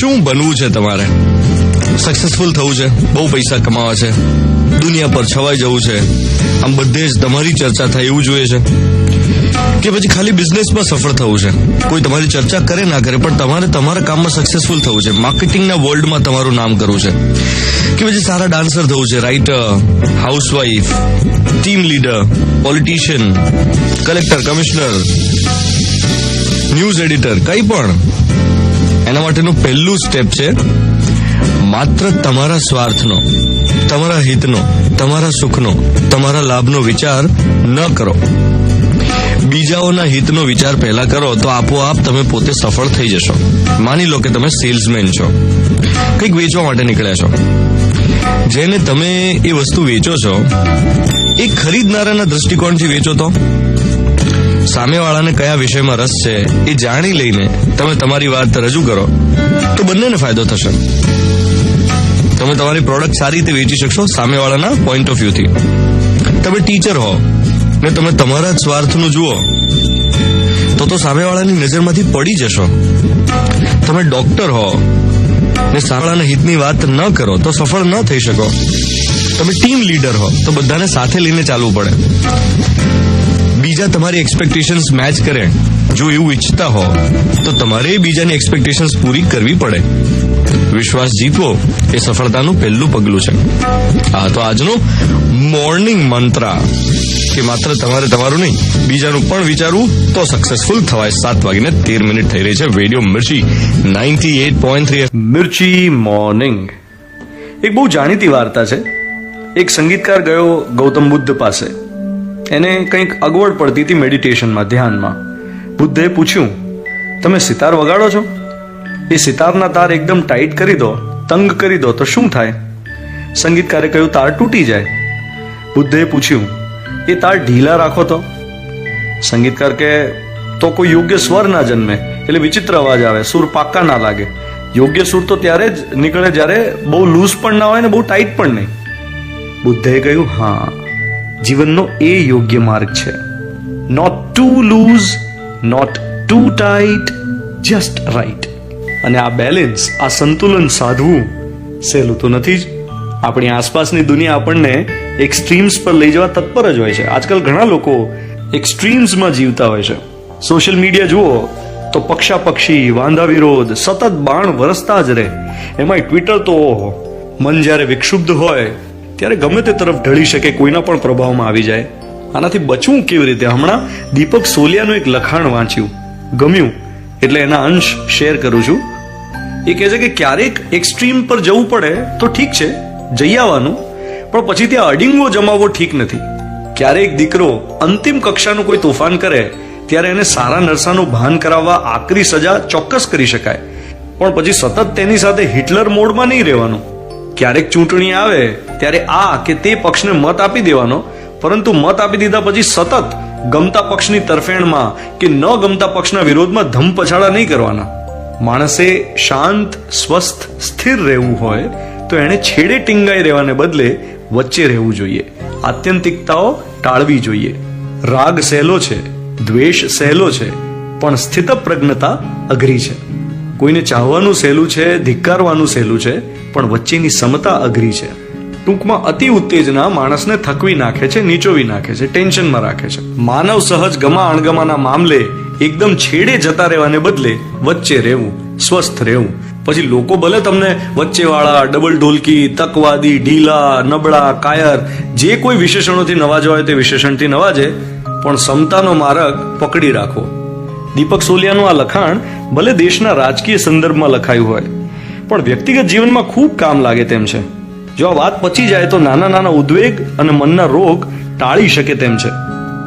શું બનવું છે તમારે? સક્સેસફુલ થવું છે, બહુ પૈસા કમાવા છે, દુનિયા પર છવાઈ જવું છે, આમ બધે જ તમારી ચર્ચા થાય એવું જોઈએ છે. કે પછી ખાલી બિઝનેસમાં સફળ થવું છે. કોઈ તમારી ચર્ચા કરે ના કરે, પણ તમારે તમારા કામમાં સક્સેસફુલ થવું છે. માર્કેટિંગના વર્લ્ડમાં તમારું નામ કરવું છે. કે પછી સારા ડાન્સર થવું છે writer housewife team leader politician collector commissioner news editor કંઈ પણ. એના માટેનું પહેલું સ્ટેપ છે માત્ર તમારા સ્વાર્થનો, તમારા હિતનો, તમારા સુખનો, તમારા લાભનો વિચાર ન કરો. બીજાઓના હિતનો વિચાર પહેલા કરો તો આપોઆપ તમે પોતે સફળ થઈ જશો. માની લો કે તમે સેલ્સમેન છો. કંઈક વેચવા માટે નીકળ્યા છો. જેને તમે એ વસ્તુ વેચો છો, એ ખરીદનારાના દ્રષ્ટિકોણથી વેચો તો? સામેવાળાને કયા વિષયમાં રસ છે એ જાણી લઈને તમે તમારી વાત રજૂ કરો, તો બંનેને ફાયદો થશે. તમે તમારી પ્રોડક્ટ સારી રીતે વેચી શકશો સામેવાળાના પોઈન્ટ ઓફ વ્યૂથી તમે ટીચર હો ને તમે તમારા જ સ્વાર્થનું જુઓ, તો તો સામેવાળાની નજરમાંથી પડી જશો. તમે ડોક્ટર હો ને સામેવાળાના હિતની વાત ન કરો, તો સફળ ન થઈ શકો. તમે ટીમ લીડર હો, તો બધાને સાથે લઈને ચાલવું પડે. બીજા તમારી એક્સપેક્ટેશન્સ મેચ કરે, જો એવું ઈચ્છતા હો, તો તમારે બીજાની એક્સપેક્ટેશન્સ પૂરી કરવી પડે. વિશ્વાસ જીતવો એ સફળતાનું પહેલું પગલું છે. આ તો આજનો મોર્નિંગ મંત્ર કે માત્ર તમારે તમારું નહીં, બીજાનું પણ વિચારવું તો સક્સેસફુલ થવાય. સાત વાગીને તેર મિનિટ થઈ રહી છે. Radio Mirchi ninety eight point three Mirchi morning. એક બહુ જાણીતી વાર્તા છે. એક સંગીતકાર ગયો ગૌતમ બુદ્ધ પાસે. એને કંઈક અગવડ પડતી હતી મેડિટેશનમાં ધ્યાનમાં. બુદ્ધે પૂછ્યું, તમે સિતાર વગાડો છો? એ સિતારના તાર એકદમ ટાઈટ કરી દો, તંગ કરી દો, તો શું થાય? સંગીતકારે કહ્યું, તાર તૂટી જાય. બુદ્ધે પૂછ્યું, એ તાર ઢીલા રાખો તો? સંગીતકાર કે, તો કોઈ યોગ્ય સ્વર ના જન્મે, એટલે વિચિત્ર અવાજ આવે, સુર પાક્કા ના લાગે. યોગ્ય સુર તો ત્યારે જ નીકળે જ્યારે બહુ લૂઝ પણ ના હોય ને બહુ ટાઈટ પણ નહીં. બુદ્ધે કહ્યું, હા. જીવનનો એ યોગ્ય માર્ગ છે. Not too loose not too tight just right અને આ બેલેન્સ આ સંતુલન સાધવું સહેલું તો નથી જ. આપણી આસપાસની દુનિયા આપણને એક્સ્ટ્રીમ્સ પર લઈ જવા તત્પર જ હોય છે. આજકાલ ઘણા લોકો એક્સ્ટ્રીમ્સમાં જીવતા હોય છે. સોશિયલ મીડિયા જુઓ તો પક્ષા પક્ષી વાંધા વિરોધ, સતત બાણ વરસતા જ રહે. એમાંય ટ્વિટર તો મન જ્યારે વિક્ષુબ્ધ હોય ત્યારે ગમે તે તરફ ઢળી શકે, કોઈના પણ પ્રભાવમાં આવી જાય. આનાથી બચવું કેવી રીતે? હમણાં દીપક સોલિયાનું એક લખાણ વાંચ્યું. ગમ્યું. એટલે એના અંશ શેર કરું છું. એ કહે છે કે ક્યારેક એક્સ્ટ્રીમ પર જવું પડે તો ઠીક છે, જઈ આવવાનું. પણ પછી ત્યાં અડિંગો જમાવવો ઠીક નથી. ક્યારેક દીકરો અંતિમ કક્ષાનું કોઈ તોફાન કરે, ત્યારે એને સારા નરસાનું ભાન કરાવવા આકરી સજા ચોક્કસ કરી શકાય. પણ પછી સતત તેની સાથે હિટલર મોડમાં નહીં રહેવાનું. ક્યારેક ચૂંટણી આવે ત્યારે આ કે તે પક્ષને મત આપી દેવાનો, પરંતુ મત આપી દીધા પછી સતત ગમતા પક્ષની તરફેણમાં કે ન ગમતા પક્ષના વિરોધમાં ધમ પછાડા નહીં કરવાના. માણસે શાંત, સ્વસ્થ, સ્થિર રહેવું હોય તો એણે છેડે ટીંગાઈ રહેવાને બદલે વચ્ચે રહેવું જોઈએ. આત્યંતિકતાઓ ટાળવી જોઈએ. રાગ સહેલો છે, દ્વેષ સહેલો છે, પણ સ્થિતપ્રજ્ઞતા અઘરી છે. કોઈને ચાહવાનું સહેલું છે, ધિક્કારવાનું સહેલું છે, પણ વચ્ચેની સમતા અઘરી છે. ટૂંકમાં અતિ ઉત્તેજના માણસને થકવી નાખે છે, નીચોવી નાખે છે, ટેન્શનમાં રાખે છે. માનવ સહજ ગમા અણગમાના મામલે એકદમ છેડે જતા રહેવાને બદલે વચ્ચે રહેવું, સ્વસ્થ રહેવું. પછી લોકો ભલે તમને વચ્ચેવાળા ડબલ ઢોલકી, તકવાદી, ઢીલા, નબળા, કાયર, જે કોઈ વિશેષણોથી નવાજો હોય તે વિશેષણથી નવાજે, પણ સમતાનો માર્ગ પકડી રાખો. દીપક સોલિયાનું આ લખાણ ભલે દેશના રાજકીય સંદર્ભમાં લખાયું હોય, પણ વ્યક્તિગત જીવનમાં ખૂબ કામ લાગે તેમ છે. જો આ વાત પચી જાય તો નાના નાના ઉદ્વેગ અને મનના રોગ ટાળી શકે તેમ છે.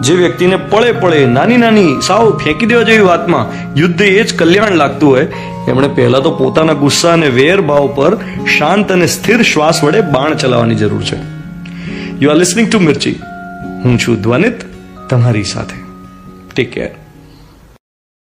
જે વ્યક્તિને પળે પળે નાની નાની સાવ ફેંકી દેવા જેવી વાતમાં યુદ્ધ એ જ કલ્યાણ લાગતું હોય, એમણે પહેલા તો પોતાના ગુસ્સા અને વેર ભાવ પર શાંત અને સ્થિર શ્વાસ વડે બાણ ચલાવવાની જરૂર છે. You are listening to Mirchi હું છું ધ્વનિત, તમારી સાથે. Take care